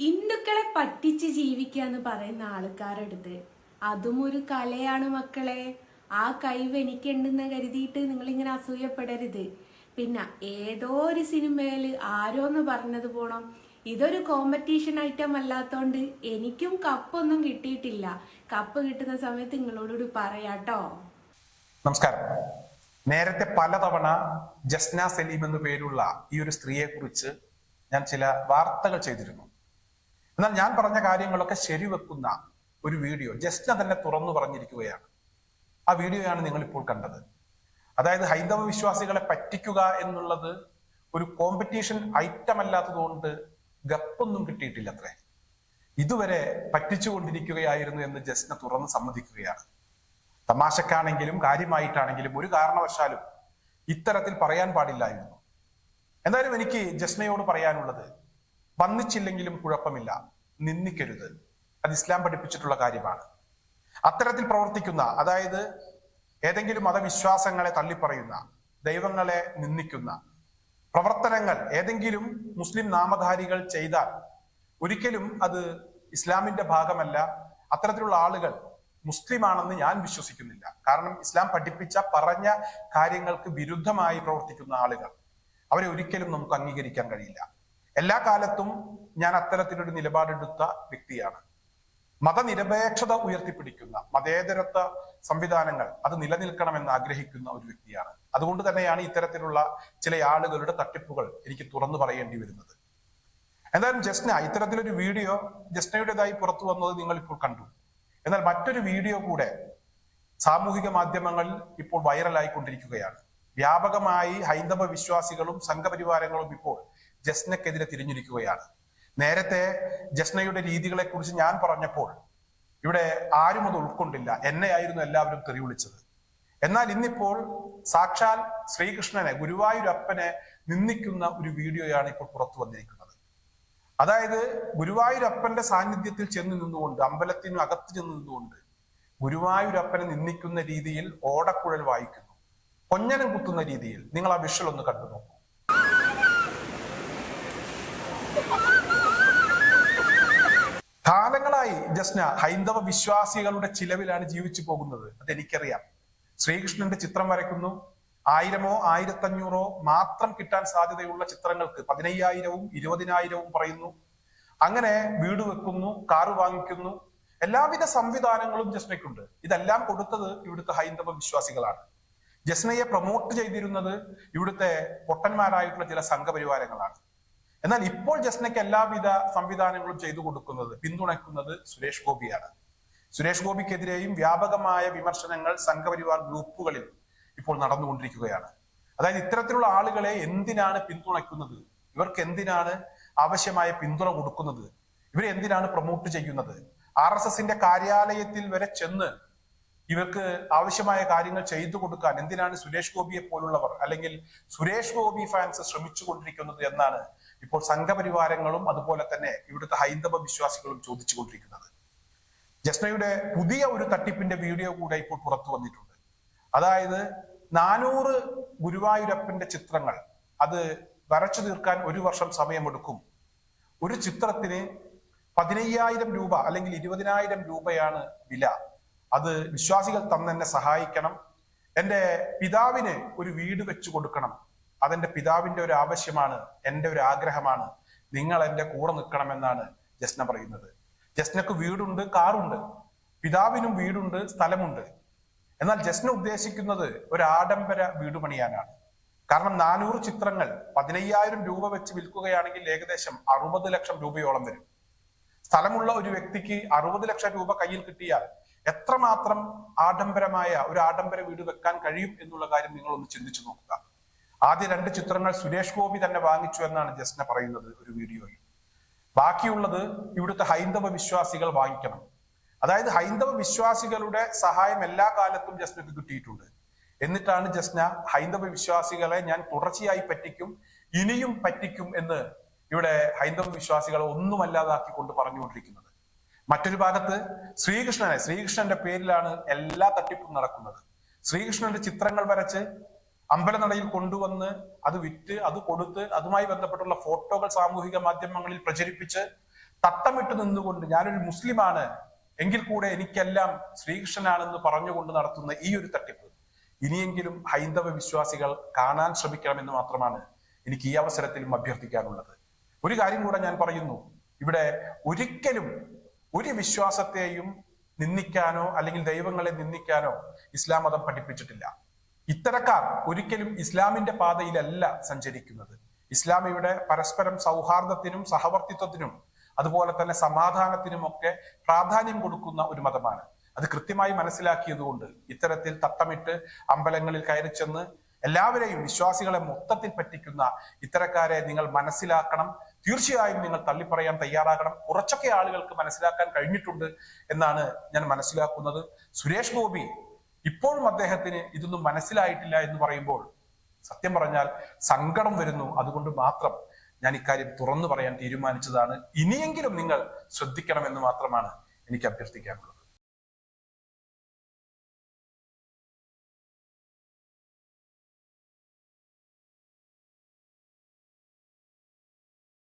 ഹിന്ദുക്കളെ പറ്റിച്ച് ജീവിക്കുക എന്ന് പറയുന്ന ആൾക്കാരെടുത്ത് അതും ഒരു കലയാണ് മക്കളെ. ആ കഴിവ് എനിക്കുണ്ടെന്ന് കരുതിയിട്ട് നിങ്ങളിങ്ങനെ അസൂയപ്പെടരുത്. പിന്നെ ഏതോ ഒരു സിനിമയിൽ ആരോന്ന് പറഞ്ഞത് പോണം. ഇതൊരു കോമ്പറ്റീഷൻ ഐറ്റം അല്ലാത്തോണ്ട് എനിക്കും കപ്പൊന്നും കിട്ടിയിട്ടില്ല. കപ്പ് കിട്ടുന്ന സമയത്ത് നിങ്ങളോടുകൂടി പറയാട്ടോ. നമസ്കാരം. നേരത്തെ പലതവണ ജസ്ന സലീം എന്നു പേരുള്ള ഈ ഒരു സ്ത്രീയെ കുറിച്ച് ഞാൻ ചില വാർത്തകൾ ചെയ്തിരുന്നു. എന്നാൽ ഞാൻ പറഞ്ഞ കാര്യങ്ങളൊക്കെ ശരിവെക്കുന്ന ഒരു വീഡിയോ ജസ്ന തന്നെ തുറന്നു പറഞ്ഞിരിക്കുകയാണ്. ആ വീഡിയോയാണ് നിങ്ങൾ ഇപ്പോൾ കണ്ടത്. അതായത് ഹൈന്ദവ വിശ്വാസികളെ പറ്റിക്കുക എന്നുള്ളത് ഒരു കോമ്പറ്റീഷൻ ഐറ്റം അല്ലാത്തതുകൊണ്ട് ഗപ്പൊന്നും കിട്ടിയിട്ടില്ല അത്രേ ഇതുവരെ പറ്റിച്ചുകൊണ്ടിരിക്കുകയായിരുന്നു എന്ന് ജസ്റ്റിനെ തുറന്ന് സമ്മതിക്കുകയാണ്. തമാശക്കാണെങ്കിലും കാര്യമായിട്ടാണെങ്കിലും ഒരു കാരണവശാലും ഇത്തരത്തിൽ പറയാൻ പാടില്ലായിരുന്നു. എന്തായാലും എനിക്ക് ജസ്നയോട് പറയാനുള്ളത് വന്നിച്ചില്ലെങ്കിലും കുഴപ്പമില്ല. നിന്ദിക്കരുത്. അത് ഇസ്ലാം പഠിപ്പിച്ചിട്ടുള്ള കാര്യമാണ്. അത്തരത്തിൽ പ്രവർത്തിക്കുന്ന അതായത് ഏതെങ്കിലും മതവിശ്വാസങ്ങളെ തള്ളിപ്പറയുന്ന ദൈവങ്ങളെ നിന്ദിക്കുന്ന പ്രവർത്തനങ്ങൾ ഏതെങ്കിലും മുസ്ലിം നാമധാരികൾ ചെയ്താൽ ഒരിക്കലും അത് ഇസ്ലാമിന്റെ ഭാഗമല്ല. അത്തരത്തിലുള്ള ആളുകൾ മുസ്ലിമാണെന്ന് ഞാൻ വിശ്വസിക്കുന്നില്ല. കാരണം ഇസ്ലാം പഠിപ്പിച്ച പറഞ്ഞ കാര്യങ്ങൾക്ക് വിരുദ്ധമായി പ്രവർത്തിക്കുന്ന ആളുകൾ. അവരെ ഒരിക്കലും നമുക്ക് അംഗീകരിക്കാൻ കഴിയില്ല. എല്ലാ കാലത്തും ഞാൻ അത്തരത്തിലൊരു നിലപാടെടുത്ത വ്യക്തിയാണ്. മതനിരപേക്ഷത ഉയർത്തിപ്പിടിക്കുന്ന മതേതരത്വ സംവിധാനങ്ങൾ അത് നിലനിൽക്കണമെന്ന് ആഗ്രഹിക്കുന്ന ഒരു വ്യക്തിയാണ്. അതുകൊണ്ട് തന്നെയാണ് ഇത്തരത്തിലുള്ള ചില ആളുകളുടെ തട്ടിപ്പുകൾ എനിക്ക് തുറന്നു പറയേണ്ടി വരുന്നത്. എന്തായാലും ജസ്ന ഇത്തരത്തിലൊരു വീഡിയോ ജസ്നയുടേതായി പുറത്തു വന്നത് നിങ്ങൾ ഇപ്പോൾ കണ്ടു. എന്നാൽ മറ്റൊരു വീഡിയോ കൂടെ സാമൂഹിക മാധ്യമങ്ങളിൽ ഇപ്പോൾ വൈറലായിക്കൊണ്ടിരിക്കുകയാണ്. വ്യാപകമായി ഹൈന്ദവ വിശ്വാസികളും സംഘപരിവാരങ്ങളും ഇപ്പോൾ ജസ്നക്കെതിരെ തിരിഞ്ഞിരിക്കുകയാണ്. നേരത്തെ ജസ്നയുടെ രീതികളെ കുറിച്ച് ഞാൻ പറഞ്ഞപ്പോൾ ഇവിടെ ആരും അത് ഉൾക്കൊണ്ടില്ല. എന്നെയായിരുന്നു എല്ലാവരും തെറി വിളിച്ചത്. എന്നാൽ ഇന്നിപ്പോൾ സാക്ഷാൽ ശ്രീകൃഷ്ണനെ ഗുരുവായൂരപ്പനെ നിന്ദിക്കുന്ന ഒരു വീഡിയോയാണ് ഇപ്പോൾ പുറത്തു വന്നിരിക്കുന്നത്. അതായത് ഗുരുവായൂരപ്പന്റെ സാന്നിധ്യത്തിൽ ചെന്ന് നിന്നുകൊണ്ട് അമ്പലത്തിനു അകത്ത് ചെന്ന് നിന്നുകൊണ്ട് ഗുരുവായൂരപ്പനെ നിന്ദിക്കുന്ന രീതിയിൽ ഓടക്കുഴൽ വായിക്കുന്നു. കൊഞ്ഞനം കുത്തുന്ന രീതിയിൽ. നിങ്ങൾ ആ വിഷ്വൽ ഒന്ന് കണ്ടു നോക്കൂ. കാലങ്ങളായി ജസ്ന ഹൈന്ദവ വിശ്വാസികളുടെ ചിലവിലാണ് ജീവിച്ചു പോകുന്നത്. അത് എനിക്കറിയാം ശ്രീകൃഷ്ണന്റെ ചിത്രം വരയ്ക്കുന്നു. ആയിരമോ ആയിരത്തഞ്ഞൂറോ മാത്രം കിട്ടാൻ സാധ്യതയുള്ള ചിത്രങ്ങൾക്ക് പതിനയ്യായിരവും ഇരുപതിനായിരവും പറയുന്നു. അങ്ങനെ വീട് വെക്കുന്നു കാറ് വാങ്ങിക്കുന്നു. എല്ലാവിധ സംവിധാനങ്ങളും ജസ്നയ്ക്കുണ്ട്. ഇതെല്ലാം കൊടുത്തത് ഇവിടുത്തെ ഹൈന്ദവ വിശ്വാസികളാണ്. ജസ്നയെ പ്രൊമോട്ട് ചെയ്തിരുന്നത് ഇവിടുത്തെ പൊട്ടന്മാരായിട്ടുള്ള ചില സംഘപരിവാരങ്ങളാണ്. എന്നാൽ ഇപ്പോൾ ജസ്നയ്ക്ക് എല്ലാവിധ സംവിധാനങ്ങളും ചെയ്തു കൊടുക്കുന്നത് പിന്തുണയ്ക്കുന്നത് സുരേഷ് ഗോപിയാണ്. സുരേഷ് ഗോപിക്കെതിരെയും വ്യാപകമായ വിമർശനങ്ങൾ സംഘപരിവാർ ഗ്രൂപ്പുകളിൽ ഇപ്പോൾ നടന്നുകൊണ്ടിരിക്കുകയാണ്. അതായത് ഇത്തരത്തിലുള്ള ആളുകളെ എന്തിനാണ് പിന്തുണയ്ക്കുന്നത്? ഇവർക്ക് എന്തിനാണ് ആവശ്യമായ പിന്തുണ കൊടുക്കുന്നത്? ഇവരെ എന്തിനാണ് പ്രൊമോട്ട് ചെയ്യുന്നത്? ആർ എസ് എസിന്റെ കാര്യാലയത്തിൽ വരെ ചെന്ന് ഇവർക്ക് ആവശ്യമായ കാര്യങ്ങൾ ചെയ്തു കൊടുക്കാൻ എന്തിനാണ് സുരേഷ് ഗോപിയെ പോലുള്ളവർ അല്ലെങ്കിൽ സുരേഷ് ഗോപി ഫാൻസ് ശ്രമിച്ചു കൊണ്ടിരിക്കുന്നത് എന്നാണ് ഇപ്പോൾ സംഘപരിവാരങ്ങളും അതുപോലെ തന്നെ ഇവിടുത്തെ ഹൈന്ദവ വിശ്വാസികളും ചോദിച്ചുകൊണ്ടിരിക്കുന്നത്. ജസ്നയുടെ പുതിയ ഒരു തട്ടിപ്പിന്റെ വീഡിയോ കൂടെ ഇപ്പോൾ പുറത്തു വന്നിട്ടുണ്ട്. അതായത് നാനൂറ് ഗുരുവായൂരപ്പന്റെ ചിത്രങ്ങൾ അത് വരച്ചു തീർക്കാൻ ഒരു വർഷം സമയമെടുക്കും. ഒരു ചിത്രത്തിന് പതിനയ്യായിരം രൂപ അല്ലെങ്കിൽ ഇരുപതിനായിരം രൂപയാണ് വില. അത് വിശ്വാസികൾ തന്നെ സഹായിക്കണം. എന്റെ പിതാവിന് ഒരു വീട് വെച്ചു കൊടുക്കണം. അതെന്റെ പിതാവിന്റെ ഒരു ആവശ്യമാണ് എന്റെ ഒരു ആഗ്രഹമാണ്. നിങ്ങൾ എന്റെ കൂടെ നിൽക്കണമെന്നാണ് ജസ്ന പറയുന്നത്. ജസ്നക്ക് വീടുണ്ട് കാറുണ്ട്. പിതാവിനും വീടുണ്ട് സ്ഥലമുണ്ട്. എന്നാൽ ജസ്ന ഉദ്ദേശിക്കുന്നത് ഒരു ആഡംബര വീട് പണിയാനാണ് കാരണം നാനൂറ് ചിത്രങ്ങൾ പതിനയ്യായിരം രൂപ വെച്ച് വിൽക്കുകയാണെങ്കിൽ ഏകദേശം അറുപത് ലക്ഷം രൂപയോളം വരും. സ്ഥലമുള്ള ഒരു വ്യക്തിക്ക് അറുപത് ലക്ഷം രൂപ കയ്യിൽ കിട്ടിയാൽ എത്രമാത്രം ആഡംബരമായ ഒരു ആഡംബര വീട് വെക്കാൻ കഴിയും എന്നുള്ള കാര്യം നിങ്ങൾ ഒന്ന് ചിന്തിച്ചു നോക്കുക. ആദ്യ രണ്ട് ചിത്രങ്ങൾ സുരേഷ് ഗോപി തന്നെ വാങ്ങിച്ചു എന്നാണ് ജസ്ന പറയുന്നത് ഒരു വീഡിയോയിൽ. ബാക്കിയുള്ളത് ഇവിടുത്തെ ഹൈന്ദവ വിശ്വാസികൾ വാങ്ങിക്കണം. അതായത് ഹൈന്ദവ വിശ്വാസികളുടെ സഹായം എല്ലാ കാലത്തും ജസ്നക്ക് കിട്ടിയിട്ടുണ്ട്. എന്നിട്ടാണ് ജസ്ന ഹൈന്ദവ വിശ്വാസികളെ ഞാൻ തുടർച്ചയായി പറ്റിക്കും ഇനിയും പറ്റിക്കും എന്ന് ഇവിടെ ഹൈന്ദവ വിശ്വാസികളെ ഒന്നുമല്ലാതാക്കി കൊണ്ട് പറഞ്ഞുകൊണ്ടിരിക്കുന്നത്. മറ്റൊരു ഭാഗത്ത് ശ്രീകൃഷ്ണനെ ശ്രീകൃഷ്ണന്റെ പേരിലാണ് എല്ലാ തട്ടിപ്പും നടക്കുന്നത്. ശ്രീകൃഷ്ണന്റെ ചിത്രങ്ങൾ വരച്ച് അമ്പലനടയിൽ കൊണ്ടുവന്ന് അത് വിറ്റ് അത് കൊടുത്ത് അതുമായി ബന്ധപ്പെട്ടുള്ള ഫോട്ടോകൾ സാമൂഹിക മാധ്യമങ്ങളിൽ പ്രചരിപ്പിച്ച് തട്ടമിട്ട് നിന്നുകൊണ്ട് ഞാനൊരു മുസ്ലിമാണ് എങ്കിൽ കൂടെ എനിക്കെല്ലാം ശ്രീകൃഷ്ണനാണെന്ന് പറഞ്ഞുകൊണ്ട് നടത്തുന്ന ഈ ഒരു തട്ടിപ്പ്. ഇനിയെങ്കിലും ഹൈന്ദവ വിശ്വാസികൾ കാണാൻ ശ്രമിക്കണമെന്ന് മാത്രമാണ് എനിക്ക് ഈ അവസരത്തിലും അഭ്യർത്ഥിക്കാനുള്ളത്. ഒരു കാര്യം കൂടെ ഞാൻ പറയുന്നു. ഇവിടെ ഒരിക്കലും ഒരു വിശ്വാസത്തെയും നിന്ദിക്കാനോ അല്ലെങ്കിൽ ദൈവങ്ങളെ നിന്ദിക്കാനോ ഇസ്ലാം മതം പഠിപ്പിച്ചിട്ടില്ല. ഇത്തരക്കാർ ഒരിക്കലും ഇസ്ലാമിന്റെ പാതയിലല്ല സഞ്ചരിക്കുന്നത്. ഇസ്ലാം ഇവിടെ പരസ്പരം സൗഹാർദ്ദത്തിനും സഹവർത്തിത്വത്തിനും അതുപോലെ തന്നെ സമാധാനത്തിനും ഒക്കെ പ്രാധാന്യം കൊടുക്കുന്ന ഒരു മതമാണ്. അത് കൃത്യമായി മനസ്സിലാക്കിയതുകൊണ്ട് ഇത്തരത്തിൽ തട്ടമിട്ട് അമ്പലങ്ങളിൽ കയറി ചെന്ന് എല്ലാവരെയും വിശ്വാസികളെ മൊത്തത്തിൽ പറ്റിക്കുന്ന ഇത്തരക്കാരെ നിങ്ങൾ മനസ്സിലാക്കണം തീർച്ചയായും നിങ്ങൾ തള്ളിപ്പറയാൻ തയ്യാറാകണം. കുറച്ചൊക്കെ ആളുകൾക്ക് മനസ്സിലാക്കാൻ കഴിഞ്ഞിട്ടുണ്ട് എന്നാണ് ഞാൻ മനസ്സിലാക്കുന്നത്. സുരേഷ് ഗോപി ഇപ്പോഴും അദ്ദേഹത്തിന് ഇതൊന്നും മനസ്സിലായിട്ടില്ല എന്ന് പറയുമ്പോൾ സത്യം പറഞ്ഞാൽ സങ്കടം വരുന്നു. അതുകൊണ്ട് മാത്രം ഞാൻ ഇക്കാര്യം തുറന്നു പറയാൻ തീരുമാനിച്ചതാണ്. ഇനിയെങ്കിലും നിങ്ങൾ ശ്രദ്ധിക്കണമെന്ന് മാത്രമാണ് എനിക്ക് അഭ്യർത്ഥിക്കാനുള്ളത്.